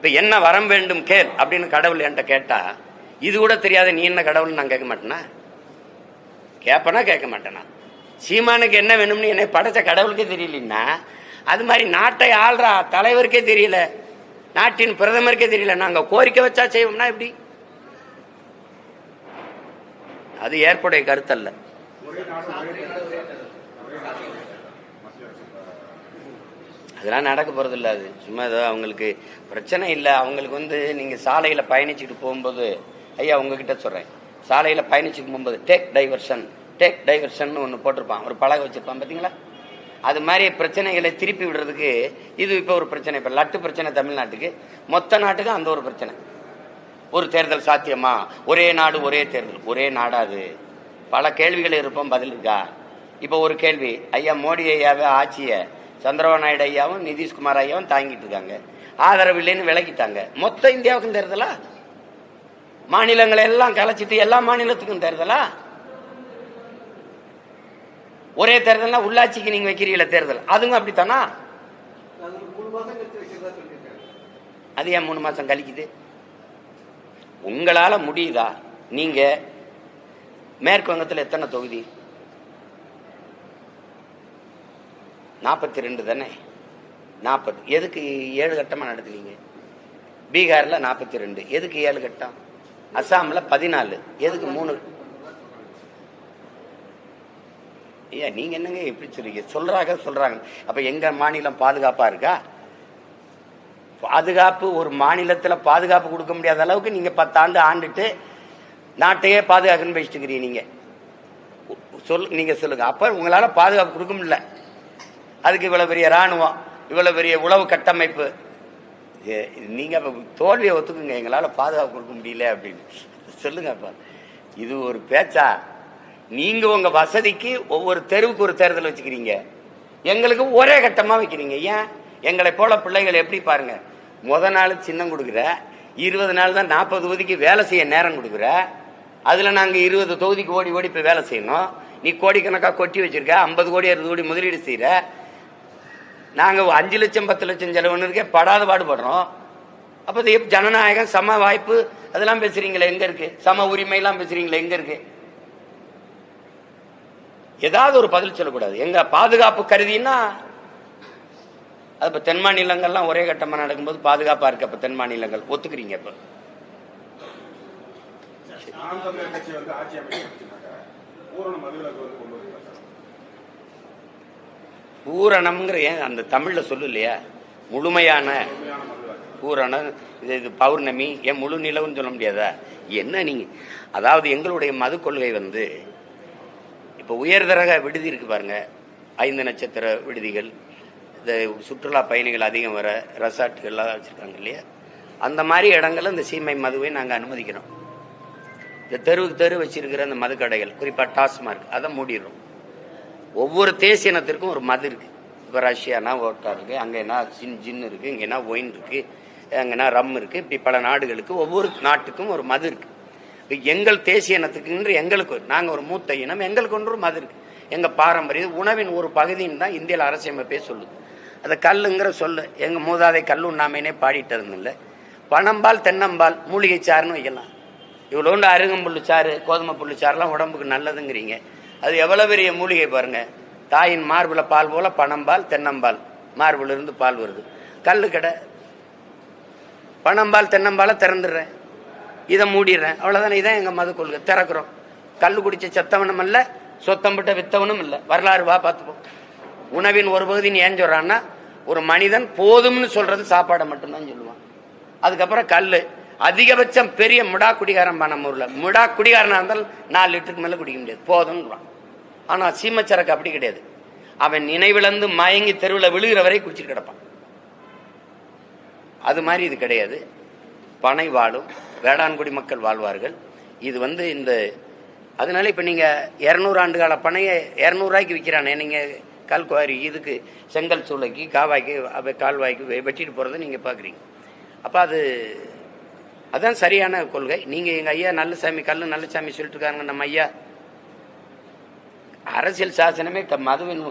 இப்போ என்ன வரம் வேண்டும் கேள் அப்படின்னு கடவுள் என்கிட்ட கேட்டா இது கூட தெரியாத நீ என்ன கடவுள்னு நான் கேட்க மாட்டேனா? கேட்பனா கேட்க மாட்டேனா? சீமானுக்கு என்ன வேணும்னு என்னை படைச்ச கடவுளுக்கே தெரியலன்னா அது மாதிரி நாட்டை ஆள்ற தலைவருக்கே தெரியல நாட்டின் பிரதமருக்கே தெரியல நாங்கள் கோரிக்கை வச்சா செய்வோம்னா எப்படி? அது ஏற்புடைய கருத்தல்ல. அதெல்லாம் நடக்க போறது இல்ல அது. சும்மா ஏதோ அவங்களுக்கு பிரச்சனை இல்லை. அவங்களுக்கு வந்து நீங்க சாலையில பயணிச்சுட்டு போகும்போது ஐயா உங்ககிட்ட சொல்றேன். சாலையில பயணிச்சுட்டு போகும்போது டேக் டைவர்ஷன் டேக் டைவர்ஷன் ஒன்று போட்டிருப்பான். ஒரு பழக வச்சிருப்பான் பாத்தீங்களா? அது மாதிரி பிரச்சனைகளை திருப்பி விடுறதுக்கு இது இப்போ ஒரு பிரச்சனை. இப்போ லட்டு பிரச்சனை தமிழ்நாட்டுக்கு. மொத்த நாட்டுக்கு அந்த ஒரு பிரச்சனை. ஒரு தேர்தல் சாத்தியமா? ஒரே நாடு ஒரே தேர்தல். ஒரே நாடாது பல கேள்விகள் இருப்போம் பதில் இருக்கா? இப்போ ஒரு கேள்வி. ஐயா மோடி ஐயாவே ஆட்சியை சந்திரபாபு நாயுடு ஐயாவும் நிதிஷ்குமார் ஐயாவும் தாங்கிட்டு இருக்காங்க. ஆதரவு இல்லைன்னு விலக்கிட்டாங்க மொத்த இந்தியாவுக்கும் தேர்தலா? மாநிலங்களை எல்லாம் கலைச்சிட்டு எல்லா மாநிலத்துக்கும் தேர்தலா? ஒரே தேர்தல்னா உள்ளாட்சிக்கு நீங்க வைக்கிறீங்கள தேர்தல். அதுங்க அப்படித்தானா? அது ஏன் மூணு மாசம் கழிக்குது? உங்களால முடியுதா? நீங்க மேற்கு வங்கத்தில் எத்தனை தொகுதி? நாற்பத்தி ரெண்டு தானே? நாற்பது எதுக்கு ஏழு கட்டமா நடத்துனீங்க? பீகார்ல நாற்பத்தி ரெண்டு எதுக்கு ஏழு கட்டம்? அஸ்ஸாமில் பதினாலு. எதுக்கு மூணு? ஐயா நீங்க என்னங்க எப்படி சொல்றீங்க? சொல்றாங்க சொல்றாங்க. அப்ப எங்க மாநிலம் பாதுகாப்பா இருக்கா? பாதுகாப்பு ஒரு மாநிலத்துல பாதுகாப்பு கொடுக்க முடியாத அளவுக்கு நீங்க பத்தாண்டு ஆண்டுட்டு நாட்டையே பாதுகாக்கணும்னு பேசிட்டு இருக்கிறீங்க சொல் நீங்க சொல்லுங்க. அப்ப உங்களால பாதுகாப்பு கொடுக்க முடியல. அதுக்கு இவ்வளவு பெரிய ராணுவம் இவ்வளவு பெரிய உளவு கட்டமைப்பு. ஏ- நீங்க தோல்வியை ஒத்துக்குங்க எங்களால பாதுகாப்பு கொடுக்க முடியல அப்படின்னு. சொல்லுங்க அப்ப. இது ஒரு பேச்சா? நீங்க உங்க வசதிக்கு ஒவ்வொரு தெருவுக்கு ஒரு தேர்தல் வச்சுக்கிறீங்க. எங்களுக்கு ஒரே கட்டமா வைக்கிறீங்க. ஏன்? எங்களை போல பிள்ளைகள் எப்படி பாருங்க? முத நாள் சின்னம் கொடுக்குற இருபது நாள் தான் நாற்பது தொகுதிக்கு வேலை செய்ய நேரம் கொடுக்குற. அதுல நாங்க இருபது தொகுதிக்கு ஓடி ஓடி போய் வேலை செய்யணும். நீ கோடிக்கணக்காக கொட்டி வச்சிருக்க ஐம்பது கோடி அறுபது கோடி முதலீடு செய்யற நாங்க அஞ்சு லட்சம் பத்து லட்சம் செலவுன்னு இருக்கே படாத பாடுபடுறோம். அப்ப இது எப்படி ஜனநாயகம் சம வாய்ப்பு அதெல்லாம் பேசுறீங்களே எங்க இருக்கு? சம உரிமை எல்லாம் பேசுறீங்களே எங்க இருக்கு? ஏதாவது ஒரு பதில் சொல்லக்கூடாது. எங்க பாதுகாப்பு கருதினா அது இப்ப தென் மாநிலங்கள்லாம் ஒரே கட்டமா நடக்கும்போது பாதுகாப்பா இருக்கு அப்போ தென் மாநிலங்கள். ஒத்துக்கிறீங்க இப்ப? ஆட்சி கொண்டு பூரணம்ங்கிற ஏன் அந்த தமிழ்ல சொல்லு இல்லையா முழுமையான பூரணம் இது இது பௌர்ணமி ஏன் முழு நிலவுன்னு சொல்ல முடியாதா? என்ன நீங்க அதாவது எங்களுடைய மது கொள்கை வந்து இப்போ உயர்தரக விடுதி இருக்கு பாருங்க. ஐந்து நட்சத்திர விடுதிகள் இந்த சுற்றுலா பயணிகள் அதிகம் வர ரெசார்ட்டுகள்லாம் வச்சுருக்காங்க இல்லையா? அந்த மாதிரி இடங்கள்ல இந்த சீமை மதுவை நாங்கள் அனுமதிக்கிறோம். இந்த தெருவுக்கு தெரு வச்சிருக்கிற அந்த மதுக்கடைகள் குறிப்பாக டாஸ்மார்க் அதை மூடிடுறோம். ஒவ்வொரு தேசியனத்திற்கும் ஒரு மது இருக்கு. இப்போ ரஷ்யானா ஓட்டா இருக்கு அங்கேனா ஜின் ஜின் இருக்கு இங்கேனா ஒயின் இருக்கு அங்கேனா ரம் இருக்கு இப்படி பல நாடுகளுக்கு ஒவ்வொரு நாட்டுக்கும் ஒரு மது இருக்கு. இப்போ எங்கள் தேசிய இனத்துக்குன்று எங்களுக்கு நாங்கள் ஒரு மூத்த இனம் எங்களுக்கு ஒன்று ஒரு மது இருக்கு. எங்கள் பாரம்பரியம் உணவின் ஒரு பகுதின்னு தான் இந்தியாவில் அரசியமைப்பே சொல்லுது. அந்த கல்லுங்கிற சொல்லு எங்கள் மூதாதை கல் உண்ணாமையினே பாடிட்டு இல்லை. பனம்பால் தென்னம்பால் மூலிகை சாறுன்னு வைக்கலாம். இவ்வளோண்டு அருகம்புல்லு சாறு கோதுமை புல்லு சாறுலாம் உடம்புக்கு நல்லதுங்கிறீங்க. அது எவ்வளவு பெரிய மூலிகை பாருங்க. தாயின் மார்பில் பால் போல பணம்பால் தென்னம்பால். மார்புல இருந்து பால் வருது. கல்லு கடை. பணம்பால் தென்னம்பாலை திறந்துடுறேன். இதை மூடிடுறேன். அவ்வளவுதானே இதான் எங்க மது கொள்கை. திறக்கிறோம். கல்லு குடிச்ச செத்தவனும் இல்ல சொத்தம்பிட்ட வித்தவனும் இல்லை. வரலாறு வா பார்த்துப்போம். உணவின் ஒரு பகுதி ஏன் சொல்றான்னா ஒரு மனிதன் போதும்னு சொல்றது சாப்பாடை மட்டும்தான் சொல்லுவான். அதுக்கப்புறம் கல்லு. அதிகபட்சம் பெரிய முடா குடிகாரன் நம்ம ஊர்ல முடா குடிகாரனா இருந்தால் நாலு லிட்டருக்கு மேல குடிக்க முடியாது. போதும்ன்றான். ஆனா சீமச்சரக்கு அப்படி கிடையாது. அவன் நினைவிழந்து மயங்கி தெருவில் விழுகிற வரை குடிச்சிட்டு கிடப்பான். அது மாதிரி இது கிடையாது. பனை வாழும். வேளாண்குடி மக்கள் வாழ்வார்கள். இது வந்து இந்த அதனால இப்போ நீங்கள் இரநூறு ஆண்டு கால பனையை இரநூறுவாய்க்கு விற்கிறானே நீங்கள் கல்குவாரி இதுக்கு செங்கல் சூளைக்கு காவாய்க்கு கால்வாய்க்கு வெ- வெட்டிட்டு போகிறத நீங்கள் பார்க்குறீங்க அப்போ அது அதுதான் சரியான கொள்கை. நீங்கள் எங்கள் ஐயா நல்லசாமி கல்லு நல்லசாமி சொல்லிட்டு இருக்காங்க நம்ம ஐயா. அரசியல் சாசனமே மதுவின்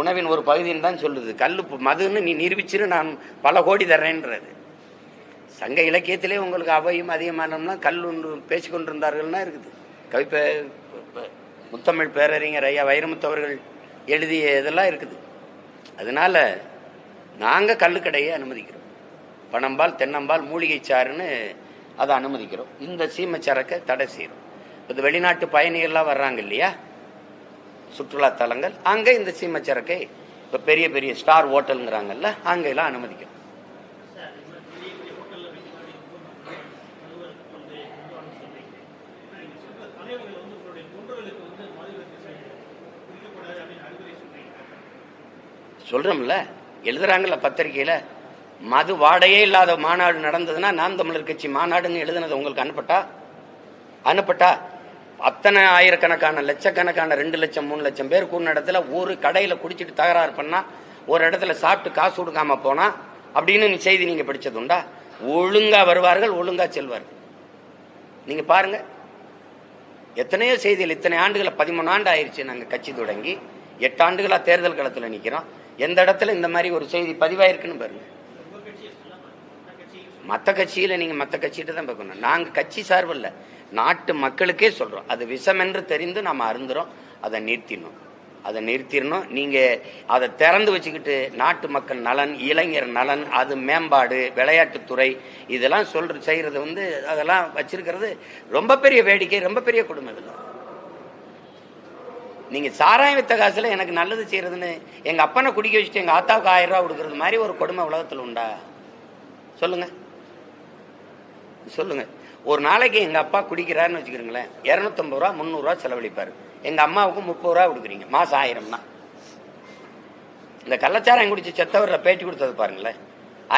உணவின் ஒரு பகுதின்னு தான் சொல்லுது. கல்லு மதுன்னு நீ நிரூபிச்சிரு நான் பல கோடி தர்றேன்றது. சங்க இலக்கியத்திலே உங்களுக்கு அவையும் அதிகமானம்னா கல் ஒன்று பேசிக்கொண்டிருந்தார்கள்னா இருக்குது. கவிப்ப முத்தமிழ் பேரறிஞர் ஐயா வைரமுத்தவர்கள் எழுதிய இதெல்லாம் இருக்குது. அதனால நாங்கள் கல்லுக்கடையை அனுமதிக்கிறோம். பணம்பால் தென்னம்பால் மூலிகை சாறுன்னு அதை அனுமதிக்கிறோம். இந்த சீமை சரக்கை தடை செய்கிறோம் இப்போ வெளிநாட்டு பயணிகள்லாம் வர்றாங்க இல்லையா? சுற்றுலா தலங்கள். அங்கே இந்த சீமச்சரக்கை இப்ப இப்போ பெரிய பெரிய ஸ்டார் ஹோட்டலுங்கிறாங்கல்ல அங்கெல்லாம் அனுமதிக்கும் சொல்றோம்ல எழுதுறாங்கல்ல பத்திரிகையில மது வாடையே இல்லாத மாநாடு நடந்ததுன்னா நாம் தமிழர் கட்சி மாநாடுன்னு எழுதுனது உங்களுக்கு அனுப்பட்டா? அனுப்பட்டா? அத்தனை ஆயிரக்கணக்கான லட்சக்கணக்கான ரெண்டு லட்சம் மூணு லட்சம் பேர் கூடின இடத்துல ஒரு கடையில் குடிச்சிட்டு தகராறு பண்ணா ஒரு இடத்துல சாப்பிட்டு காசு கொடுக்காம போனா அப்படின்னு செய்தி நீங்க படிச்சது உண்டா? ஒழுங்கா வருவார்கள் ஒழுங்கா செல்வார்கள். நீங்க பாருங்க. எத்தனையோ செய்திகள் இத்தனை ஆண்டுகளை பதிமூணு ஆண்டு ஆயிடுச்சு நாங்கள் கட்சி தொடங்கி எட்டு ஆண்டுகளாக தேர்தல் களத்தில் நிற்கிறோம் எந்த இடத்துல இந்த மாதிரி ஒரு செய்தி பதிவாயிருக்குன்னு பாருங்க. மற்ற கட்சியில் நீங்கள் மற்ற கட்சிகிட்ட தான் பார்க்கணும். நாங்கள் கட்சி சார்பில்ல நாட்டு மக்களுக்கே சொல்றோம். அது விஷம் என்று தெரிந்து நாம் அருந்துறோம். அதை நிறுத்திடணும் அதை நிறுத்திடணும் நீங்கள் அதை திறந்து வச்சுக்கிட்டு நாட்டு மக்கள் நலன் இளைஞர் நலன் அது மேம்பாடு விளையாட்டுத்துறை இதெல்லாம் சொல்ற செய்கிறது வந்து அதெல்லாம் வச்சிருக்கிறது ரொம்ப பெரிய வேடிக்கை ரொம்ப பெரிய கொடுமை இதெல்லாம் நீங்கள் சாராயம் வித்த காசில் எனக்கு நல்லது செய்கிறதுன்னு எங்கள் அப்பனை குடிக்க வச்சுட்டு எங்கள் ஆத்தாவுக்கு ஆயிரம் ரூபா கொடுக்கறது மாதிரி ஒரு கொடுமை உலகத்தில் உண்டா? சொல்லுங்கள் சொல்லுங்க. ஒரு நாளைக்கு எங்க அப்பா குடிக்கிறாருன்னு வச்சுக்கிறீங்களேன் இரநூத்தம்பது ரூபா முந்நூறுரூவா செலவழிப்பாரு. எங்க அம்மாவுக்கு முப்பது ரூபா கொடுக்குறீங்க மாசம் ஆயிரம்னா. இந்த கள்ளச்சாரம் குடிச்சு செத்தவரில் பேட்டி கொடுத்தது பாருங்களேன்.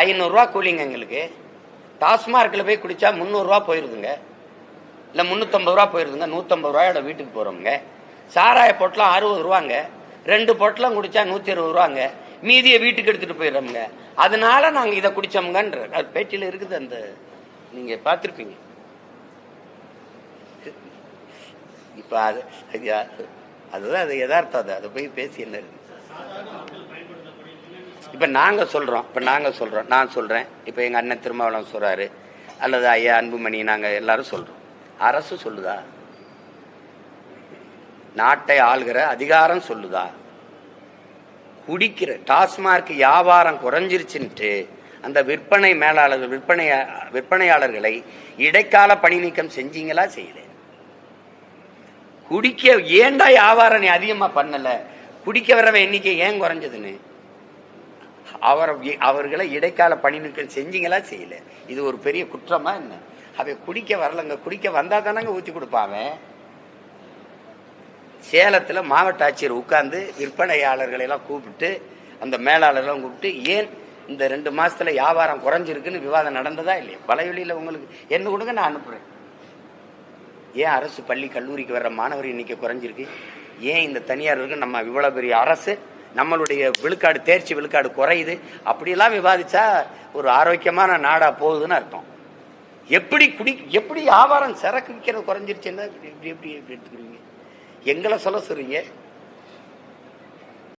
ஐநூறுரூவா கூலிங்க எங்களுக்கு. டாஸ்மார்க்கில் போய் குடிச்சா முந்நூறுரூவா போயிருதுங்க. இல்லை முந்நூற்றம்பது ரூபா போயிருதுங்க நூற்றம்பது ரூபாயோட வீட்டுக்கு போகிறவங்க சாராய பொட்டலாம் அறுபது ரூபாங்க. ரெண்டு பொட்டலம் குடித்தா நூற்றி இருபது ரூபாங்க. மீதியை வீட்டுக்கு எடுத்துகிட்டு போயிடுறோம்ங்க. அதனால நாங்கள் இதை குடித்தோம்ங்கன்ற பேட்டியில் இருக்குது அந்த நீங்கள் பார்த்துருப்பீங்க. இப்போ அது அதுதான் அது யதார்த்தம் அது. அதை போய் பேசி என்ன இருக்கு? இப்போ நாங்கள் சொல்கிறோம் இப்போ நாங்கள் சொல்கிறோம் நான் சொல்கிறேன் இப்போ எங்கள் அண்ணன் திருமாவளம் சொல்கிறாரு அல்லது ஐயா அன்புமணி நாங்கள் எல்லாரும் சொல்கிறோம் அரசு சொல்லுதா? நாட்டை ஆள்கிற அதிகாரம் சொல்லுதா? குடிக்கிற டாஸ்மார்க் வியாபாரம் குறைஞ்சிருச்சுன்ட்டு அந்த விற்பனை மேலாளர்கள் விற்பனை விற்பனையாளர்களை இடைக்கால பணி நீக்கம் செஞ்சீங்களா? செய்யல. குடிக்க ஏண்டா வியாபாரம் நீ அதிகமா பண்ணல? குடிக்க வரவன் எண்ணிக்கை ஏன் குறைஞ்சதுன்னு? அவரை அவர்களை இடைக்கால பணி நீக்கம் செஞ்சீங்களா? செய்யல. இது ஒரு பெரிய குற்றமா என்ன? அவன் குடிக்க வரலங்க. குடிக்க வந்தா தானங்க ஊத்தி கொடுப்பான் அவன். சேலத்துல மாவட்ட ஆட்சியர் உட்கார்ந்து விற்பனையாளர்களை எல்லாம் கூப்பிட்டு அந்த மேலாளர்லாம் கூப்பிட்டு ஏன் இந்த ரெண்டு மாசத்துல வியாபாரம் குறைஞ்சிருக்குன்னு விவாதம் நடந்ததா இல்லையா? வலைவெளியில உங்களுக்கு என்ன கொடுங்க நான் அனுப்புறேன். ஏன் அரசு பள்ளி கல்லூரிக்கு வர்ற மாணவர் இன்னைக்கு குறைஞ்சிருக்கு? ஏன் இந்த தனியார்களுக்கு நம்ம இவ்வளவு பெரிய அரசு நம்மளுடைய விழுக்காடு தேர்ச்சி விழுக்காடு குறையுது? அப்படியெல்லாம் விவாதிச்சா ஒரு ஆரோக்கியமான நாடா போகுதுன்னு அர்த்தம். எப்படி குடி எப்படி வியாபாரம் சரக்கு விற்கிறது குறைஞ்சிருச்சுன்னா இப்படி இப்படி எப்படி எப்படி எடுத்துக்கிறீங்க? எங்களை சொல்ல சொல்றீங்க?